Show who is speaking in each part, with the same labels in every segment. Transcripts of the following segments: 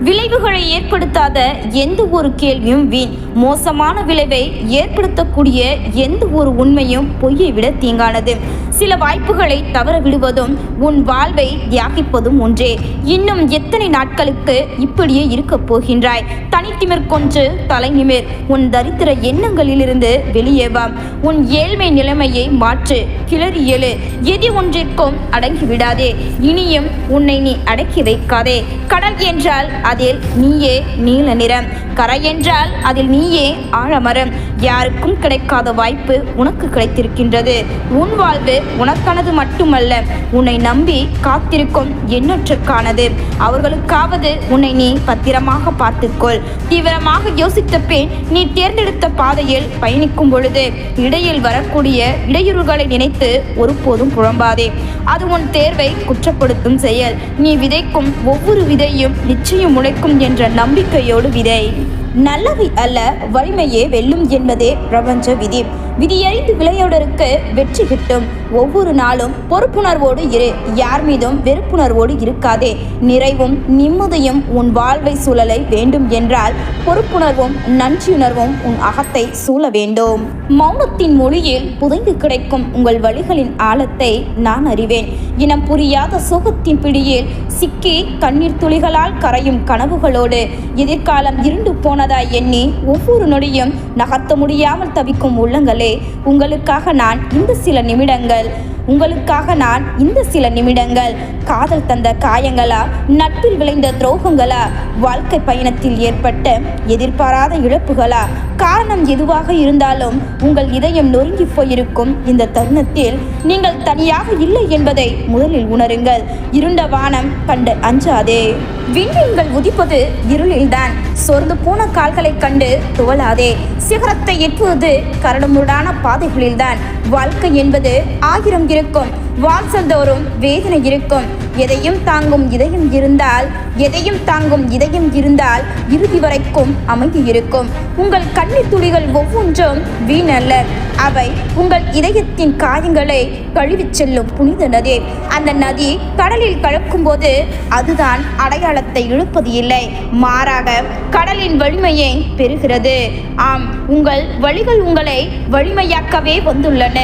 Speaker 1: விளைவுகளை ஏற்படுத்தாத எந்த ஒரு கேள்வியும் வீண். மோசமான விளைவை ஏற்படுத்தக்கூடிய எந்த ஒரு உண்மையும் பொய்யை விட தீங்கானது. சில வாய்ப்புகளை தவற விடுவதும் உன் வாழ்வை தியாகிப்பதும் ஒன்றே. இன்னும் எத்தனை நாட்களுக்கு இப்படியே இருக்கப் போகின்றாய்? தனித்திமிர் கொன்று தலைநிமிர் உன் தரித்திர எண்ணங்களிலிருந்து வெளியே வா. உன் ஏழ்மை நிலைமையை மாற்று. கிளறி எழு. எதி ஒன்றிற்கும் அடங்கி விடாதே இனியும் உன்னை நீ அடக்கி வைக்காதே. கடல் என்றால் அதில் நீயே நீல நிறம். கரை என்றால் அதில் நீயே ஆழமரம். யாருக்கும் கிடைக்காத வாய்ப்பு உனக்கு கிடைத்திருக்கின்றது. உன் வாழ்வு உனக்கானது மட்டுமல்ல உன்னை நம்பி காத்திருக்கும் எண்ணற்றுக்கானது அவர்களுக்காவது உன்னை நீ பத்திரமாக பார்த்துக்கொள். தீவிரமாக யோசித்த பின் நீ தேர்ந்தெடுத்த பாதையில் பயணிக்கும் பொழுது இடையில் வரக்கூடிய இடையூறுகளை நினைத்து ஒருபோதும் புழம்பாதே அது உன் தேர்வை குற்றப்படுத்தும் செயல். நீ விதைக்கும் ஒவ்வொரு விதையும் நிச்சயம் முளைக்கும் என்ற நம்பிக்கையோடு விதை. நல்லவை அல்ல வலிமையே வெல்லும் என்பதே பிரபஞ்ச விதி. விதியறிந்து விளையாடருக்கு வெற்றி கிட்டும். ஒவ்வொரு நாளும் பொறுப்புணர்வோடு இரு. யார் மீதும் வெறுப்புணர்வோடு இருக்காதே. நிறைவும் நிம்மதியும் உன் வாழ்வை சூழலை வேண்டும் என்றால் பொறுப்புணர்வும் நன்றியுணர்வும் உன் அகத்தை சூழ வேண்டும். மௌனத்தின் மொழியில் புதைந்து கிடைக்கும் உங்கள் வழிகளின் ஆழத்தை நான் அறிவேன். இனம் புரியாத சுகத்தின் பிடியில் சிக்கி கண்ணீர் துளிகளால் கரையும் கனவுகளோடு எதிர்காலம் இருண்டு போனதாய் எண்ணி ஒவ்வொரு நொடியும் நகர்த்த முடியாமல் தவிக்கும் உள்ளங்களே. உங்களுக்காக நான் இந்த சில நிமிடங்கள் உங்களுக்காக நான் இந்த சில நிமிடங்கள் காதல் தந்த காயங்களா நட்பில் விளைந்த துரோகங்களா வாழ்க்கை பயணத்தில் ஏற்பட்ட எதிர்பாராத இழப்புகளா? காரணம் எதுவாக இருந்தாலும் உங்கள் இதயம் நொறுங்கி போயிருக்கும் இந்த தருணத்தில் நீங்கள் தனியாக இல்லை என்பதை முதலில் உணருங்கள். இருண்ட வானம் கண்டு அஞ்சாதே. விண்மீன்கள் உதிப்பது இருளில்தான். சோர்ந்து போன கால்களைக் கண்டு துவளாதே. சிகரத்தை எட்டுவது கரடுமுரடான பாதைகளில்தான். வாழ்க்கை என்பது ஆயிரம் இருக்கும். வாசல் தோறும் வேதனை இருக்கும். எதையும் தாங்கும் இதயம் இருந்தால் எதையும் தாங்கும் இதயம் இருந்தால் இறுதி வரைக்கும் அமைதி இருக்கும். உங்கள் கண்ணீர் துளிகள் ஒவ்வொன்றும் வீணல்ல. அவை உங்கள் இதயத்தின் காயங்களை கழுவிச் செல்லும் புனித நதி. அந்த நதி கடலில் கலக்கும்போது அதுதான் அடையாளத்தை இழுப்பது இல்லை. மாறாக கடலின் வலிமையை பெறுகிறது. ஆம் உங்கள் வழிகள் உங்களை வலிமையாக்கவே வந்துள்ளன.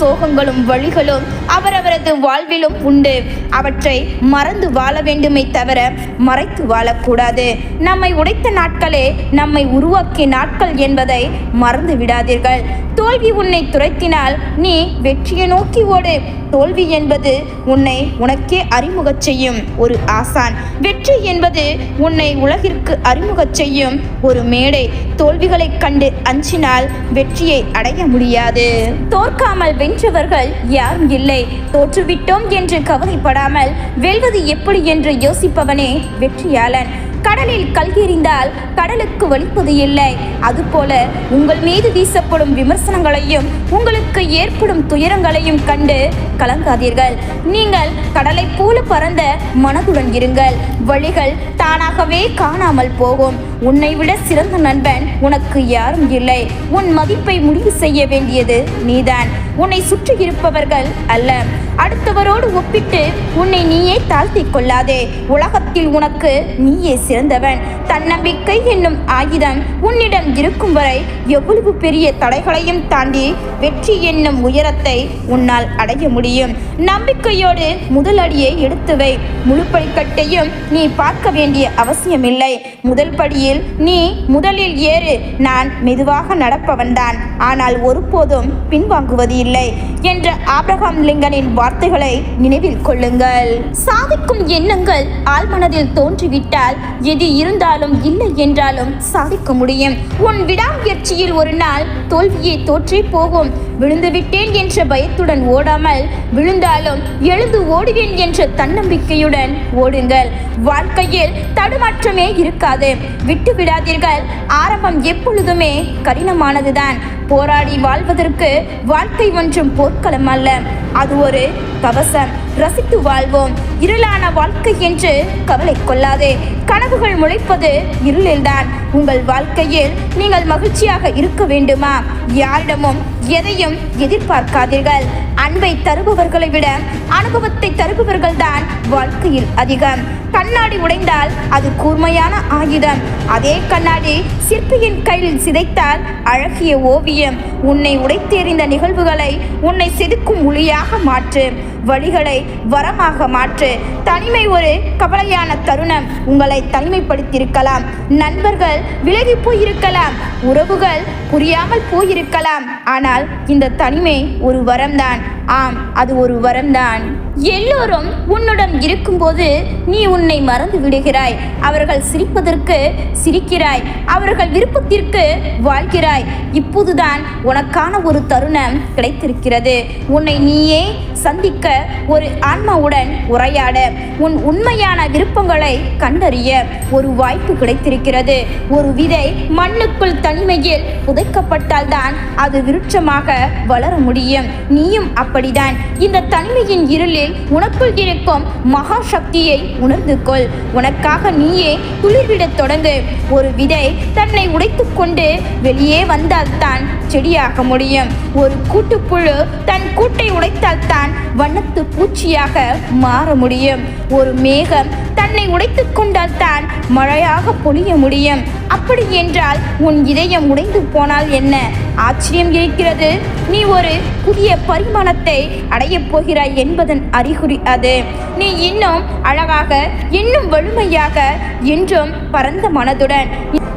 Speaker 1: சோகங்களும் வழிகளும் அவரவரது வாழ்விலும் உண்டு. அவற்றை மறந்து வாழ வேண்டுமே தவிர மறைத்து வாழக்கூடாது. நம்மை உடைத்த நாட்களே நம்மை உருவாக்கிய நாட்கள் என்பதை மறந்து விடாதீர்கள். தோல்வி உன்னை துரைத்தினால் நீ வெற்றியை நோக்கி ஓடு. தோல்வி என்பது உன்னை உனக்கே அறிமுகச் செய்யும் ஒரு ஆசான். வெற்றி என்பது உன்னை உலகிற்கு அறிமுகச் செய்யும் ஒரு மேடை. தோல்விகளைக் கண்டு அஞ்சினால் வெற்றியை அடைய முடியாது. தோற்காமல் வென்றவர்கள் யாரும் இல்லை. தோற்றுவிட்டோம் என்று கவலைப்படாமல் வெல்வது எப்படி என்று யோசிப்பவனே வெற்றியாளன். கடலில் கல் எறிந்தால் கடலுக்கு வலிப்பது இல்லை. அதுபோல உங்கள் மீது வீசப்படும் விமர்சனங்களையும் உங்களுக்கு ஏற்படும் துயரங்களையும் கண்டு கலங்காதீர்கள். நீங்கள் கடலைப் போல பறந்த மனதுடன் இருங்கள். வழிகள் தானாகவே காணாமல் போகும். உன்னை விட சிறந்த நண்பன் உனக்கு யாரும் இல்லை. உன் மதிப்பை முடிவு செய்ய வேண்டியது நீதான். உன்னை சுற்றி இருப்பவர்கள் அல்ல. அடுத்தவரோடு ஒப்பிட்டு உன்னை நீயே தாழ்த்திக் கொள்ளாதே. உலகத்தில் உனக்கு நீயே சிறந்தவன். தன்னம்பிக்கை என்னும் ஆயுதம் உன்னிடம் இருக்கும் வரை எவ்வளவு பெரிய தடைகளையும் தாண்டி வெற்றி என்னும் உயரத்தை உன்னால் அடைய முடியும். நம்பிக்கையோடு முதலடியை எடுத்துவை எடுத்து வை. முழு படிக்கட்டையும் நீ பார்க்க வேண்டிய அவசியமில்லை. முதல் படியில் நீ முதலில் ஏறு. நான் மெதுவாக நடப்பவன்தான். ஆனால் ஒருபோதும் பின்வாங்குவது இல்லை. என்ற ஆப்ரஹாம் லிங்கனின் வார்த்தைகளை நினைவில் கொள்ளுங்கள். சாதிக்கும் எண்ணங்கள் ஆழ்மனதில் தோன்றிவிட்டால் எது இருந்தாலும் இல்லை என்றாலும் சாதிக்க முடியும். உன் விடாமுயற்சியில் ஒரு நாள் தோல்வியை தோற்றே போகும். விழுந்து விட்டேன் என்ற பயத்துடன் ஓடாமல் விழுந்தாலும் எழுந்து ஓடுவேன் என்ற தன்னம்பிக்கையுடன் ஓடுங்கள். வாழ்க்கையில் தடுமாற்றமே இருக்காது. விட்டு விடாதீர்கள். ஆரம்பம் எப்பொழுதுமே கடினமானதுதான். போராடி வாழ்வதற்கு வாழ்க்கை ஒன்றும் போர்க்களம் அல்ல. அது ஒரு கவசம். ரசித்து வாழ்வோம். இருளான வாழ்க்கை என்று கவலை கொள்ளாதே. கனவுகள் முளைப்பது இருளில்தான். உங்கள் வாழ்க்கையில் நீங்கள் மகிழ்ச்சியாக இருக்க வேண்டுமா? யாரிடமும் எதையும் எதிர்பார்க்காதீர்கள். அன்பை தருபவர்களை விட அனுபவத்தை தருபவர்கள் தான் வாழ்க்கையில் அதிகம். கண்ணாடி உடைந்தால் அது கூர்மையான ஆயுதம். அதே கண்ணாடி சிற்பியின் கையில் சிதைத்தால் அழகிய ஓவியம். உன்னை உடைத்தெறிந்த நிகழ்வுகளை உன்னை செதுக்கும் ஒளியாக மாற்று. வழிகளை வரமாக மாற்று. தனிமை ஒரு கவலையான தருணம். உங்களை தனிமைப்படுத்தியிருக்கலாம். நண்பர்கள் விலகி போயிருக்கலாம். உறவுகள் புரியாமல் போயிருக்கலாம். ஆனால் இந்த தனிமை ஒரு வரம்தான். ஆம் அது ஒரு வரம்தான் எல்லோரும் உன்னுடன் இருக்கும்போது நீ உன்னை மறந்து விடுகிறாய். அவர்கள் சிரிப்பதற்கு சிரிக்கிறாய். அவர்கள் விருப்பத்திற்கு வாழ்கிறாய். இப்போதுதான் உனக்கான ஒரு தருணம் கிடைத்திருக்கிறது. உன்னை நீயே சந்திக்க ஒரு ஆன்மாவுடன் உரையாட. உன் உண்மையான விருப்பங்களை கண்டறிய ஒரு வாய்ப்பு கிடைத்திருக்கிறது. ஒரு விதை மண்ணுக்குள் தனிமையில் புதைக்கப்பட்டால்தான் அது விருட்சமாக வளர முடியும். நீயும் அப்படிதான் இந்த தனிமையின் இருளில் உனக்குள் இருக்கும் மகா சக்தியை உணர்ந்து கொள் உனக்காக நீயே துளிர்விடத் தொடங்கு. ஒரு விதை தன்னை உடைத்து கொண்டு வெளியே வந்தால்தான் செடியாக முடியும். ஒரு கூட்டுப்புழு தன் கூட்டை உடைத்தால்தான் வண்ணத்து பூச்சியாக மாற முடியும். ஒரு மேகம் தன்னை உடைத்துக் கொண்டால் தான் மழையாக பொழிய முடியும். அப்படி என்றால் உன் இதயம் உடைந்து போனால் என்ன? ஆச்சரியம் இருக்கிறது. நீ ஒரு புதிய பரிமாணத்தை அடையப் போகிறாய் என்பதன் அறிகுறி அது. நீ இன்னும் அழகாக இன்னும் வலிமையாக என்றும் பரந்த மனதுடன்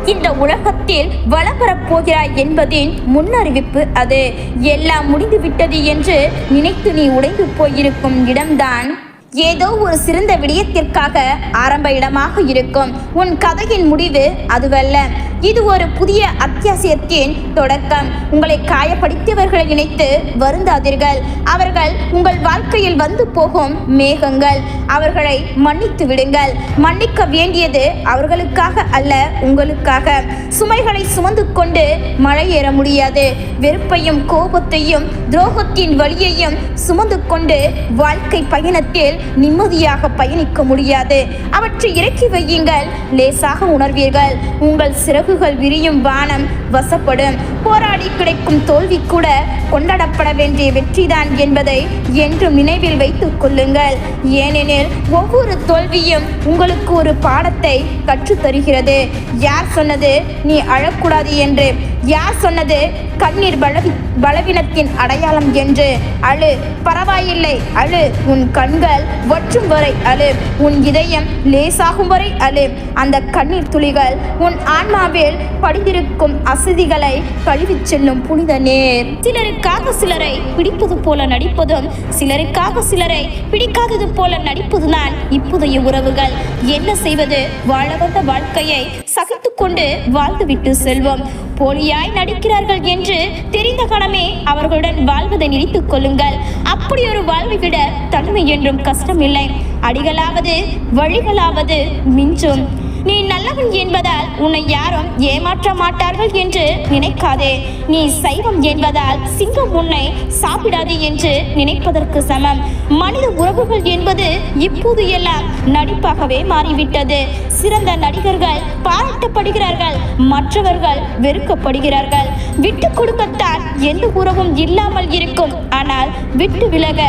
Speaker 1: இந்த உலகத்தில் வளம் பெறப்போகிறாய் என்பதின் முன்னறிவிப்பு அது. எல்லாம் முடிந்துவிட்டது என்று நினைத்து நீ உடைந்து போயிருக்கும் இடம்தான். ஏதோ ஒரு சிறந்த விடயத்திற்காக ஆரம்ப இடமாக இருக்கும். உன் கதையின் முடிவு அதுவல்ல. இது ஒரு புதிய அத்தியாசியத்தின் தொடக்கம். உங்களை காயப்படுத்தியவர்களை நினைத்து வருந்தாதீர்கள். அவர்கள் உங்கள் வாழ்க்கையில் வந்து போகும் மேகங்கள். அவர்களை மன்னித்து விடுங்கள். மன்னிக்க வேண்டியது அவர்களுக்காக அல்ல உங்களுக்காக. சுமைகளை சுமந்து கொண்டு மழை ஏற முடியாது. வெறுப்பையும் கோபத்தையும் துரோகத்தின் வழியையும் சுமந்து கொண்டு வாழ்க்கை பயணத்தில் நிம்மதியாக பயணிக்க முடியாது. அவற்றை இறக்கி வையுங்கள். லேசாக உணர்வீர்கள். உங்கள் சிறகு சிறகுகள் விரியும் வானம் வசப்படும். போராடி கிடைக்கும் தோல்வி கூட கொண்டாடப்பட வேண்டிய வெற்றிதான் என்பதை என்றும் நினைவில் வைத்துக் கொள்ளுங்கள். ஏனெனில் ஒவ்வொரு தோல்வியும் உங்களுக்கு ஒரு பாடத்தை கற்றுத் தருகிறது யார் சொன்னது நீ அழக்கூடாது என்று? யார் சொன்னது? கண்ணீர் பலவி பலவீனத்தின் அடையாளம் என்று. அழு பரவாயில்லை. அழு உன் கண்கள் வற்றும் வரை அழு. உன் இதயம் லேசாகும் வரை அழு. அந்த கண்ணீர் துளிகள் உன் ஆன்மாவில் படிந்திருக்கும் அசதிகளை கழுவிச் செல்லும் புனித நேர். சிலருக்காக சிலரை பிடிப்பது போல நடிப்பதும் சிலருக்காக சிலரை பிடிக்காதது போல நடிப்பதுதான் இப்போதைய உறவுகள். என்ன செய்வது? வாழ வந்த வாழ்க்கையை சகித்து கொண்டு வாழ்ந்துவிட்டு செல்வோம். போலியாய் நடிக்கிறார்கள் என்று தெரிந்த கணமே அவர்களுடன் வாழ்வதை நினைத்துக் கொள்ளுங்கள். அப்படி ஒரு வாழ்வை விட தனிமை என்றும் கஷ்டமில்லை. அடிகளாவது வழிகளாவது மிஞ்சும். நீ நல்லவன் என்பதால் உன்னை யாரும் ஏமாற்ற மாட்டார்கள் என்று நினைக்காதே. நீ சைவம் என்பதால் சிங்கம் உன்னை சாப்பிடாது என்று நினைப்பதற்கு சமம். மனித உறவுகள் என்பது இப்போது எல்லாம் நடிப்பாகவே மாறிவிட்டது. சிறந்த நடிகர்கள் பாராட்டப்படுகிறார்கள் மற்றவர்கள் வெறுக்கப்படுகிறார்கள். விட்டு கொடுக்கத்தான் எந்த உறவும் இல்லாமல் இருக்கும். ஆனால் விட்டு விலக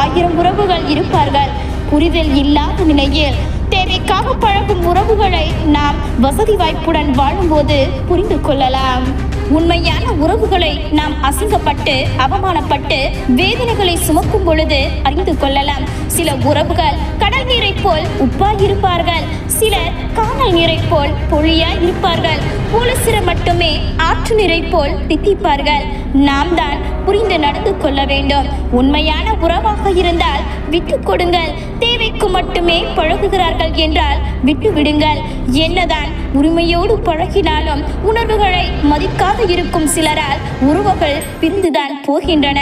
Speaker 1: ஆயிரம் உறவுகள் இருப்பார்கள். புரிதல் இல்லாத நிலையில் தேவைக்காக பழகும் உறவுகளை நாம் வசதி வாய்ப்புடன் வாழும்போது புரிந்து கொள்ளலாம். உண்மையான உறவுகளை நாம் அசிங்கப்பட்டு அவமானப்பட்டு வேதனைகளை சுமக்கும் பொழுது அறிந்து கொள்ளலாம். சில உறவுகள் கடல் நீரை போல் உப்பாய் இருப்பார்கள் சிலர் காணல் நீரை போல் பொழியாய் இருப்பார்கள் ஒரு சிலர் மட்டுமே ஆற்று நீரை போல் தித்திப்பார்கள். நாம் தான் புரிந்து நடந்து கொள்ள வேண்டும். உண்மையான உறவாக இருந்தால் விட்டு கொடுங்கள். தேவைக்கு மட்டுமே பழகுகிறார்கள் என்றால் விட்டு விடுங்கள். என்னதான் உரிமையோடு பழகினாலும் உணர்வுகளை மதிக்காது இருக்கும் சிலரால் உறவுகள் பிரிந்துதான் போகின்றன.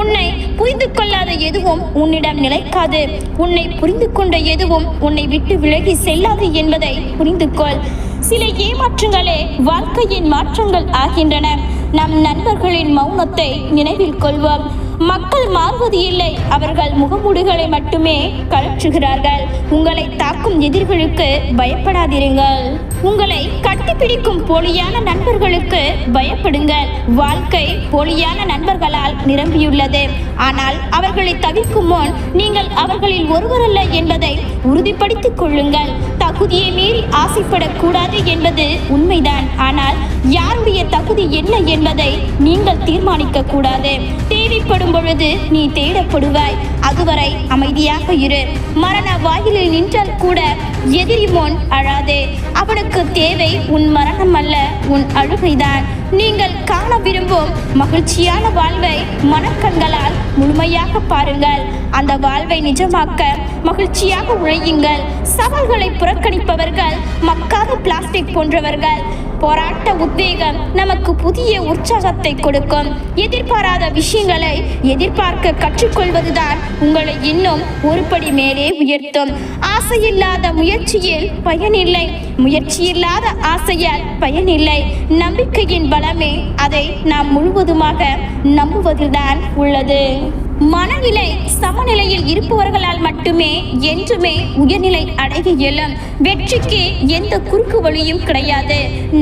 Speaker 1: உன்னை புரிந்து கொள்ளாத எதுவும் உன்னிடம் நிலைக்காது. உன்னை புரிந்து கொண்ட எதுவும் உன்னை விட்டு விலகி செல்லாது என்பதை புரிந்து கொள். சில ஏமாற்றங்களே வாழ்க்கையின் மாற்றங்கள் ஆகின்றன. நம் நண்பர்களின் மௌனத்தை நினைவில் கொள்வோம். மக்கள் மாறுவது இல்லை. அவர்கள் முகமூடுகளை மட்டுமே கழற்றுகிறார்கள். உங்களை தாக்கும் எதிர்களுக்கு பயப்படாதிருங்கள். உங்களை கட்டிப்பிடிக்கும் போலியான நண்பர்களுக்கு பயப்படுங்கள். வாழ்க்கை போலியான நண்பர்களால் நிரம்பியுள்ளது. ஆனால் அவர்களை தவிர்க்கும் முன் நீங்கள் அவர்களில் ஒருவரல்ல என்பதை உறுதிப்படுத்திக் கொள்ளுங்கள். தகுதியை மீறி ஆசைப்படக்கூடாது என்பது உண்மைதான். ஆனால் யாருடைய தகுதி என்ன என்பதை நீங்கள் தீர்மானிக்க கூடாது தேவைப்படும் பொழுது நீ தேடப்படுவாய். அதுவரை அமைதியாக இரு. மரண வாயிலில் நின்றால் கூட எதிரி முன் அழாதே. அவனுக்கு தேவை உன் மரணம் அல்ல உன் அழுகைதான். நீங்கள் காண விரும்பும் மகிழ்ச்சியான வாழ்வை மனக்கண்களால் முழுமையாக பாருங்கள். அந்த வாழ்வை நிஜமாக்க மகிழ்ச்சியாக உழையுங்கள். சவால்களை புறக்கணிப்பவர்கள் மக்காத பிளாஸ்டிக் போன்றவர்கள் போராட்ட உத்வேகம் நமக்கு புதிய உற்சாகத்தை கொடுக்கும். எதிர்பாராத விஷயங்களை எதிர்பார்க்க கற்றுக்கொள்வதுதான் உங்களை இன்னும் ஒருபடி மேலே உயர்த்தும். ஆசையில்லாத முயற்சியில் பயனில்லை. முயற்சியில்லாத ஆசையால் பயனில்லை. நம்பிக்கையின் பலமே அதை நாம் முழுவதுமாக நம்புவதில்தான் உள்ளது. மனநிலை சமநிலையில் இருப்பவர்களால் மட்டுமே என்றுமே உயர்நிலை அடைய இயலும் வெற்றிக்கு எந்த குறுக்கு வழியும் கிடையாது.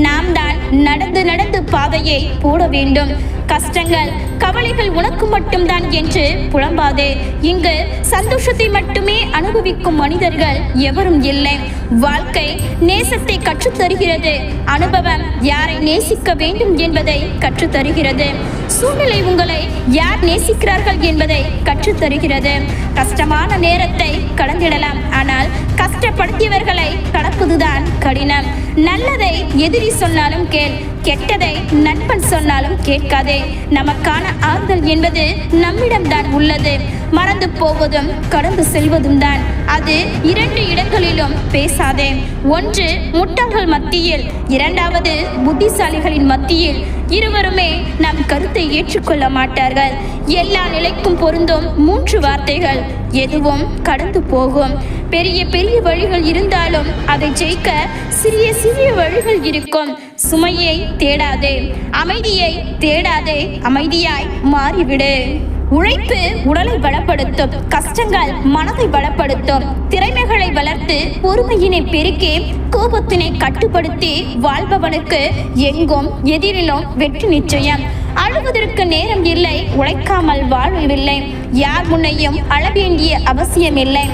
Speaker 1: நாம் தான் நடந்து நடந்து பாதையை போட வேண்டும். கஷ்டங்கள் கவலைகள் உனக்கு மட்டும்தான் என்று புலம்பாதே. இங்கு சந்தோஷத்தை மட்டுமே அனுபவிக்கும் மனிதர்கள் எவரும் இல்லை. வாழ்க்கை நேசத்தை கற்றுத்தருகிறது. அனுபவம் யாரை நேசிக்க வேண்டும் என்பதை கற்றுத்தருகிறது. சூழ்நிலை உங்களை யார் நேசிக்கிறார்கள் என்பதை கற்றுத்தருகிறது. கஷ்டமான நேரத்தை கடந்திடலாம். ஆனால் கஷ்டப்படுத்தியவர்களை கடப்பதுதான் கடினம். நல்லதை எதிரி சொன்னாலும் கேள். கெட்டதை நண்பன் சொன்னாலும் கேட்காதே. நமக்கான ஆறுதல் என்பது நம்மிடம்தான் உள்ளது. மறந்து போவதும் கடந்து செல்வதும் தான் அது இரண்டு இடங்களிலும் பேசாதே. ஒன்று முட்டாள்கள் மத்தியில் இரண்டாவது புத்திசாலிகளின் மத்தியில். இருவருமே நம் கருத்தை ஏற்றுக்கொள்ள மாட்டார்கள். எல்லா நிலைக்கும் பொருந்தும் மூன்று வார்த்தைகள். எதுவும் கடந்து போகும். பெரிய பெரிய வழிகள் இருந்தாலும் அதை ஜெயிக்க சிறிய சிறிய வழிகள் இருக்கும். சுமையை தேடாதே. அமைதியை தேடாதே. அமைதியாய் மாறிவிடு. உழைப்பு உடலை பலப்படுத்தும் கஷ்டங்கள் மனதை பலப்படுத்தும் திறமைகளை வளர்த்து பொறுமையினை பெருக்கி கோபத்தினை கட்டுப்படுத்தி வாழ்பவனுக்கு எங்கும் எதிரிலும் வெற்றி நிச்சயம். அழுவதற்கு நேரம் இல்லை உழைக்காமல் வாழவில்லை யார் முன்னையும் அழ வேண்டிய அவசியமில்லை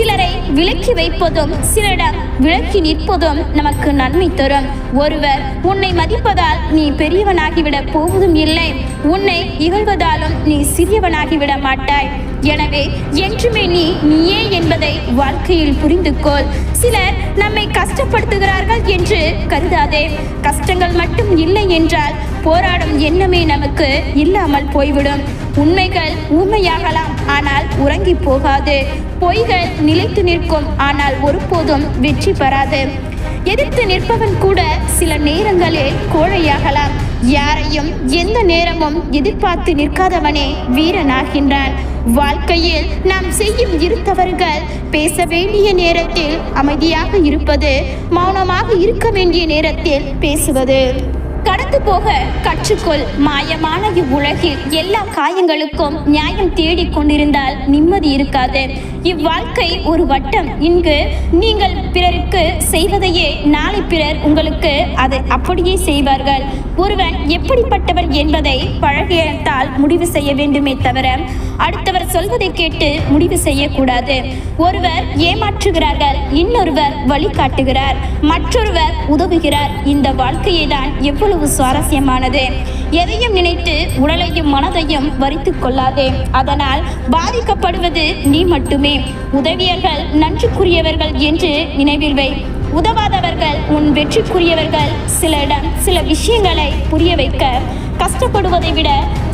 Speaker 1: சிலரை விலக்கி வைப்பதும் சிலரிடம் விலக்கி நிற்பதும் நமக்கு நன்மை தரும். ஒருவர் உன்னை மதிப்பதால் நீ பெரியவனாகிவிட போவதும் இல்லை. உன்னை இகழ்வதாலும் நீ சிறியவனாகிவிட மாட்டாய். எனவே என்றுமே நீ நீயே என்பதை வாழ்க்கையில் புரிந்து கொள் சிலர் நம்மை கஷ்டப்படுத்துகிறார்கள் என்று கருதாதே. கஷ்டங்கள் மட்டும் இல்லை என்றால் போராடும் எண்ணமே நமக்கு இல்லாமல் போய்விடும். உண்மைகள் ஊமையாகலாம் ஆனால் உறங்கி போகாது. பொய்கள் நிலைத்து நிற்கும் ஆனால் ஒருபோதும் வெற்றி பெறாது. எதிர்த்து நிற்பவன் கூட சில நேரங்களில் கோழையாகலாம். யாரையும் எந்த நேரமும் எதிர்பார்த்து நிற்காதவனே வீரனாகின்றான். வாழ்க்கையில் நாம் செய்யும் இரு தவறுகள் பேச வேண்டிய நேரத்தில் அமைதியாக இருப்பது மௌனமாக இருக்க வேண்டிய நேரத்தில் பேசுவது. கடந்து போக கற்றுக்கொள். மாயமான இவ்வுலகில் எல்லா காயங்களுக்கும் நியாயம் தேடிக் கொண்டிருந்தால் நிம்மதி இருக்காது. இவ்வாழ்க்கை ஒரு வட்டம். இங்கு நீங்கள் பிறருக்கு செய்வதையே நாளை பிறர் உங்களுக்கு அதை அப்படியே செய்வார்கள். ஒருவன் எப்படிப்பட்டவன் என்பதை பழகியத்தால் முடிவு செய்ய வேண்டுமே தவிர அடுத்தவர் சொல்வதை கேட்டு முடிவு செய்யக்கூடாது. ஒருவர் ஏமாற்றுகிறார்கள் இன்னொருவர் வழிகாட்டுகிறார் மற்றொருவர் உதவுகிறார். இந்த வாழ்க்கையை தான் எவ்வளவு சுவாரஸ்யமானது. எதையும் நினைத்து உடலையும் மனதையும் வரித்து கொள்ளாதே. அதனால் பாதிக்கப்படுவது நீ மட்டுமே. உதவியர்கள் நன்றிக்குரியவர்கள் என்று நினைவில் வை. உதவாதவர்கள் உன் வெற்றிக்குரியவர்கள். சிலரிடம் சில விஷயங்களை புரிய வைக்க கஷ்டப்படுவதை விட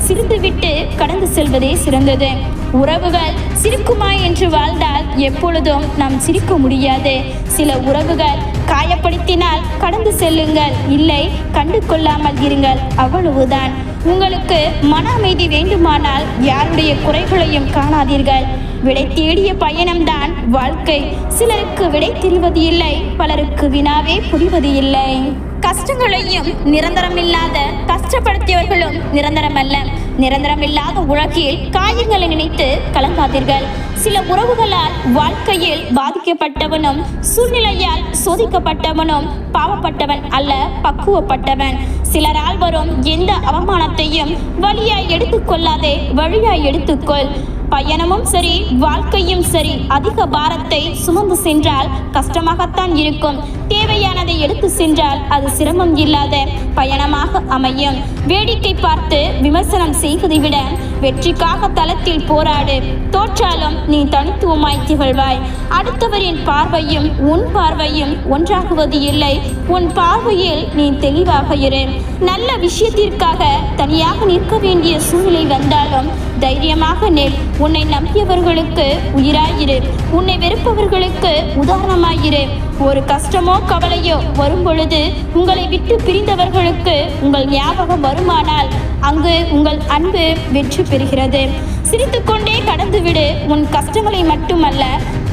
Speaker 1: சிரித்துவிட்டு கடந்து செல்வதே சிறந்தது. உறவுகள் சிரிக்குமா என்று வாழ்ந்தால் எப்பொழுதும் நாம் சிரிக்க முடியாது. சில உறவுகள் காயப்படுத்தினால் கடந்து செல்லுங்கள். இல்லை கண்டு கொள்ளாமல் இருங்கள். அவ்வளவுதான். உங்களுக்கு மன அமைதி வேண்டுமானால் யாருடைய குறைகளையும் காணாதீர்கள். விடை தேடிய பயணம்தான் வாழ்க்கை. சிலருக்கு விடை தெரிவது இல்லை பலருக்கு வினாவே புரிவது இல்லை. கஷ்டங்களையும் நிரந்தரமில்லாத கஷ்டப்படுத்தியவர்களும் நிரந்தரமல்ல. நிரந்தரமில்லாத உலகில் காயங்களை நினைத்து கலங்காதீர்கள். சில உறவுகளால் வாழ்க்கையில் பாதிக்கப்பட்டவனும் சூழ்நிலையால் சோதிக்கப்பட்டவனும் பாவப்பட்டவன் அல்ல பக்குவப்பட்டவன். சிலரால் வரும் எந்த அவமானத்தையும் வழியாய் எடுத்துக்கொள்ளாதே வழியாய் எடுத்துக்கொள். பயணமும் சரி வாழ்க்கையும் சரி அதிக பாரத்தை சுமந்து சென்றால் கஷ்டமாகத்தான் இருக்கும். தேவையானதை எடுத்து சென்றால் அது சிரமம் இல்லாத பயணமாக அமையும். வேடிக்கை பார்த்து விமர்சனம் செய்வதை விட வெற்றிக்காக தளத்தில் போராடு. தோற்றாலும் நீ தனித்துவமாய் திகழ்வாய். அடுத்தவரின் பார்வையும் உன் பார்வையும் ஒன்றாகுவது இல்லை. உன் பார்வையில் நீ தெளிவாக இரு. நல்ல விஷயத்திற்காக தனியாக நிற்க வேண்டிய சூழ்நிலை வந்தாலும் தைரியமாக நெல். உன்னை நம்பியவர்களுக்கு உயிராயிரு உன்னை வெறுப்பவர்களுக்கு உதாரணமாயிரு ஒரு கஷ்டமோ கவலையோ வரும் பொழுது உங்களை விட்டு பிரிந்தவர்களுக்கு உங்கள் ஞாபகம் வருமானால் அங்கு உங்கள் அன்பு வெற்றி பெறுகிறது. சிரித்துக்கொண்டே கடந்துவிடு. உன் கஷ்டங்களை மட்டுமல்ல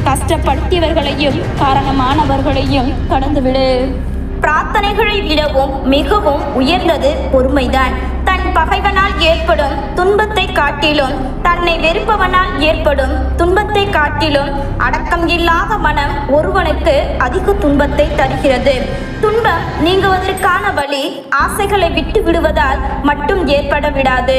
Speaker 1: கஷ்டப்படுத்தியவர்களையும் காரணமானவர்களையும் கடந்துவிடு. பிரார்த்தனைகளை விடவும் மிகவும் உயர்ந்தது பொறுமைதான். பகைவனால் ஏற்படும் துன்பத்தை காட்டிலும் தன்னை வெறுப்பவனால் ஏற்படும் துன்பத்தை காட்டிலும் அடக்கம் இல்லாத மனம் ஒருவனுக்கு அதிக துன்பத்தை தருகிறது. துன்பம் நீங்குவதற்கான வழி ஆசைகளை விட்டு விடுவதால் மட்டும் ஏற்பட விடாது.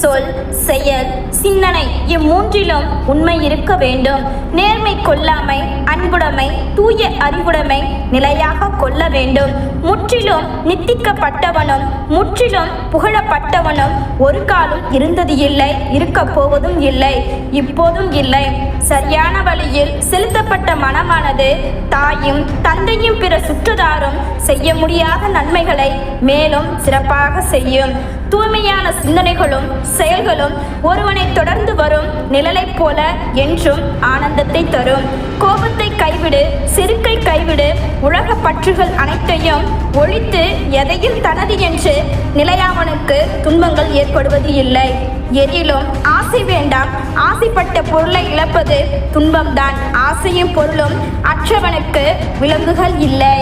Speaker 1: சொல் செயல் சிந்தனை இம்மூன்றிலும் உண்மை இருக்க வேண்டும். நேர்மை கொல்லாமை அன்புடைமை தூய அறிவுடைமை நிலையாக கொள்ள வேண்டும். முற்றிலும் நித்திக்கப்பட்டவனும் முற்றிலும் புகழப்பட்ட புகழப்பட்டவனும் ஒரு காலம் இருந்தது இல்லை இருக்க போவதும் இல்லை இப்போதும் இல்லை. சரியான வழியில் செலுத்தப்பட்ட மனமானது தாயும் தந்தையும் பிற சுற்றுதாரும் செய்ய முடியாத நன்மைகளை மேலும் சிறப்பாக செய்யும். தூய்மையான சிந்தனைகளும் செயல்களும் ஒருவனை தொடர்ந்து வரும் நிழலைப் போல என்றும் ஆனந்தத்தை தரும். கோபத்தை கைவிடு செருக்கை கைவிடு உலக பற்றுகள் அனைத்தையும் ஒழித்து எதையும் தனது என்று நிலையாவனுக்கு துன்பங்கள் ஏற்படுவது இல்லை. எதிலும் ஆசை வேண்டாம். ஆசைப்பட்ட பொருளை இழப்பது துன்பம்தான். ஆசையும் பொருளும் அற்றவனுக்கு விலங்குகள் இல்லை.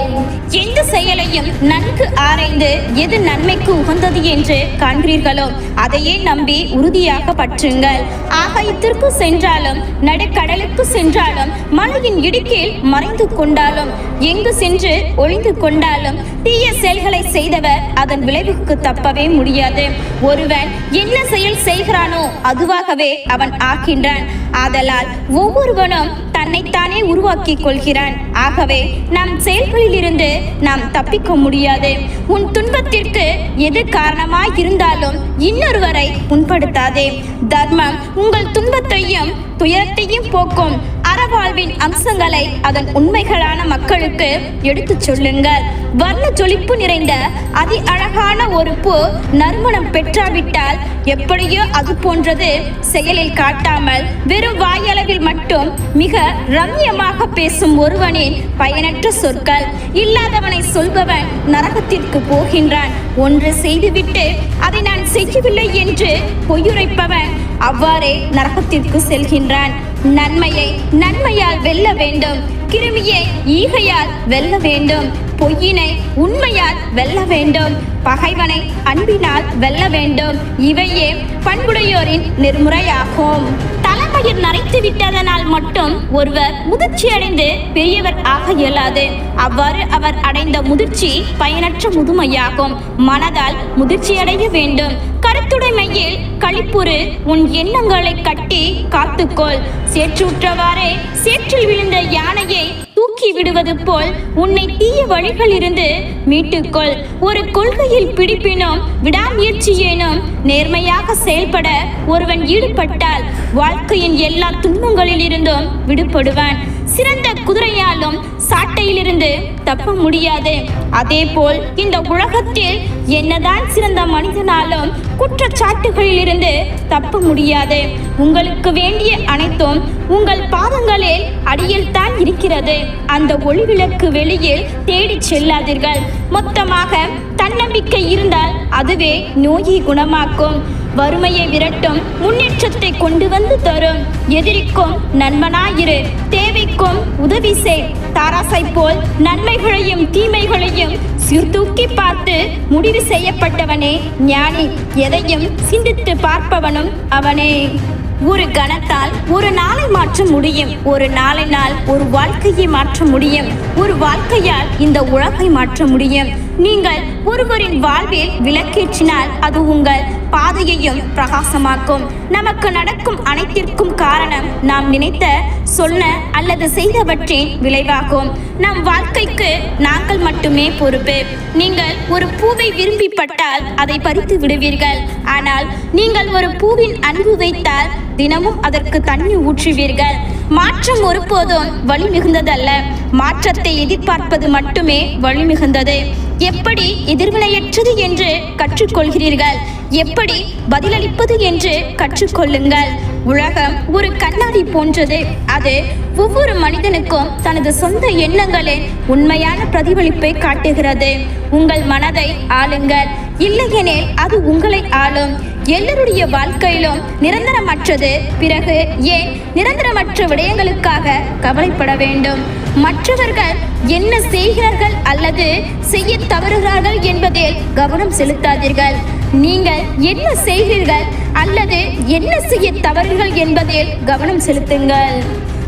Speaker 1: எந்த செயலையும் நன்கு ஆராய்ந்து எது நன்மைக்கு உகந்தது என்று காண்கிறீர்களோ அதையே நம்பி உறுதியாக பற்றுங்கள். ஆகாயத்திற்கு சென்றாலும் நடுக்கடலுக்கு சென்றாலும் மலையின் இடுக்கில் மறைந்து கொண்டாலும் எங்கு சென்று ஒளிந்து கொண்டாலும் தீய செயல்களை செய்தவர் அதன் விளைவுக்கு தப்பவே முடியாது. ஒருவன் என்ன செயல் செய்கிறானோ அதுவாகவே அவன் ஆகின்றான் ஆதலால் ஒவ்வொருவனும் தன்னைத்தானே உருவாக்கிக் கொள்கிறான். ஆகவே நம் செயல்களிலிருந்து நாம் தப்பிக்க முடியாது. உன் துன்பத்திற்கு எது காரணமாய் இருந்தாலும் இன்னொருவரை புண்படுத்தாதே. தர்மம் உங்கள் துன்பத்தையும் துயரத்தையும் போக்கும். அறவாழ்வின் அம்சங்களை அதன் உண்மைகளான மக்களுக்கு எடுத்துச் சொல்லுங்கள். வர்ண ஜொலிப்பு நிறைந்த அதி அழகான ஒரு பூ நறுமணம் பெற்றாவிட்டால் எப்படியோ அது போன்றது செயலில் காட்டாமல் வெறும் வாயளவில் மட்டும் மிக ரம்யமாக பேசும் ஒருவனின் பயனற்ற சொற்கள். இல்லாதவனை சொல்பவன் நரகத்திற்கு போகின்றான். ஒன்று செய்துவிட்டு அதை நான் செய்யவில்லை என்று பொய்யுரைப்பவன் அவ்வாறே நரகத்திற்கு செல்கின்றான். நன்மையை நன்மையால் வெல்ல வேண்டும். கிருமியை ஈகையால் வெல்ல வேண்டும். பொய்யினை உண்மையால் வெல்ல வேண்டும். பகைவனை அன்பினால் வெல்ல வேண்டும். இவையே பண்புடையோரின் நெறிமுறையாகும் தலைமயிர் நரைத்து விட்டதனால் மட்டும் ஒருவர் முதிர்ச்சி அடைந்து பெரியவர் ஆக இயலாது. அவ்வாறு அவர் அடைந்த முதிர்ச்சி பயனற்ற முதுமையாகும். மனதால் முதிர்ச்சி அடைய வேண்டும். கருத்துடைமையில் களிப்புறு உன் எண்ணங்களை கட்டி காத்துக்கொள். சேற்றுற்றவாறே சேற்றில் விழுந்த யானையை தூக்கி விடுவது போல் உன்னை தீய வழிகளிலிருந்து மீட்டுக்கொள். ஒரு கொள்கையில் பிடிப்பினும் விடாமுயற்சியேனும் நேர்மையாக செயல்பட ஒருவன் ஈடுபட்டால் வாழ்க்கையின் எல்லா துன்பங்களில் இருந்தும் விடுபடுவான். சிறந்த குதிரையாலும் சாட்டையிலிருந்து தப்ப முடியாது. அதேபோல் இந்த உலகத்தில் என்னதான் சிறந்த மனிதனாலும் குற்றச்சாட்டுகளிலிருந்து தப்ப முடியாது. உங்களுக்கு வேண்டிய அனைத்தும் உங்கள் பாதங்களில் அடியில் தான் இருக்கிறது. அந்த ஒளிவிளக்கு வெளியில் தேடிச் செல்லாதீர்கள். மொத்தமாக தன்னம்பிக்கை இருந்தால் அதுவே நோயை குணமாக்கும். வறுமையை விரட்டும் முன்னேற்றத்தை கொண்டு வந்து தரும். எதிரிக்கும் நண்பனாயிரு. தேவைக்கும் உதவி செய். தாராசை போல் நன்மைகளையும் தீமைகளையும் சீர்தூக்கி பார்த்து முடிவு செய்யப்பட்டவனே. ஞானி. எதையும் சிந்தித்து பார்ப்பவனும் அவனே. ஒரு கணத்தால் ஒரு நாளை மாற்ற முடியும். ஒரு நாளினால் ஒரு வாழ்க்கையை மாற்ற முடியும். ஒரு வாழ்க்கையால் இந்த உலகை மாற்ற முடியும். நீங்கள் ஒருவரின் வாழ்வில் விளக்கேற்றினால் அது உங்கள் பாதையையும் பிரகாசமாக்கும். நமக்கு நடக்கும் அனைத்திற்கும் காரணம் நாம் நினைத்த சொன்ன அல்லது செய்தவற்றின் விளைவாகும். நம் வாழ்க்கைக்கு நாங்கள் மட்டுமே பொறுப்பு. நீங்கள் ஒரு பூவை விரும்பி பட்டால் அதை பறித்து விடுவீர்கள். ஆனால் நீங்கள் ஒரு பூவின் அன்பு வைத்தால் தினமும் அதற்கு தண்ணி ஊற்றுவீர்கள். மாற்றம் ஒருபோதும் வலிமிகுந்ததல்ல மாற்றத்தை எதிர்பார்ப்பது மட்டுமே வலிமிகுந்தது எப்படி எதிர்வினையற்றது என்று கற்றுக்கொள்கிறீர்கள்? எப்படி பதிலளிப்பது என்று கற்றுக்கொள்ளுங்கள். உலகம் ஒரு கண்ணாடி போன்றது. அது ஒவ்வொரு மனிதனுக்கும் தனது சொந்த எண்ணங்களின் உண்மையான பிரதிபலிப்பை காட்டுகிறது. உங்கள் மனதை ஆளுங்கள். இல்லையெனில் அது உங்களை ஆளும். எல்லோருடைய வாழ்க்கையிலும் நிரந்தரமற்றது. பிறகு ஏன் நிரந்தரமற்ற விடயங்களுக்காக கவலைப்பட வேண்டும்? மற்றவர்கள் என்ன செய்கிறார்கள் அல்லது செய்ய தவறுகிறார்கள் என்பதில் கவனம் செலுத்தாதீர்கள். நீங்கள் என்ன செய்கிறீர்கள் அல்லது என்ன செய்ய தவறுகள் என்பதில் கவனம் செலுத்துங்கள்.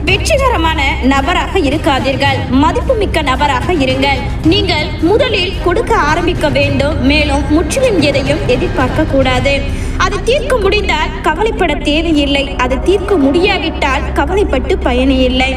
Speaker 1: வெற்றிகரமான நபராக இருக்காதீர்கள். மதிப்புமிக்க நபராக இருங்கள். நீங்கள் முதலில் கொடுக்க ஆரம்பிக்க வேண்டும். மேலும் முற்றிலும் எதையும் எதிர்பார்க்க கூடாது. அது தீர்க்க முடிந்தால் கவலைப்பட தேவையில்லை. அது தீர்க்க முடியாவிட்டால் கவலைப்பட்டு பயனில்லை.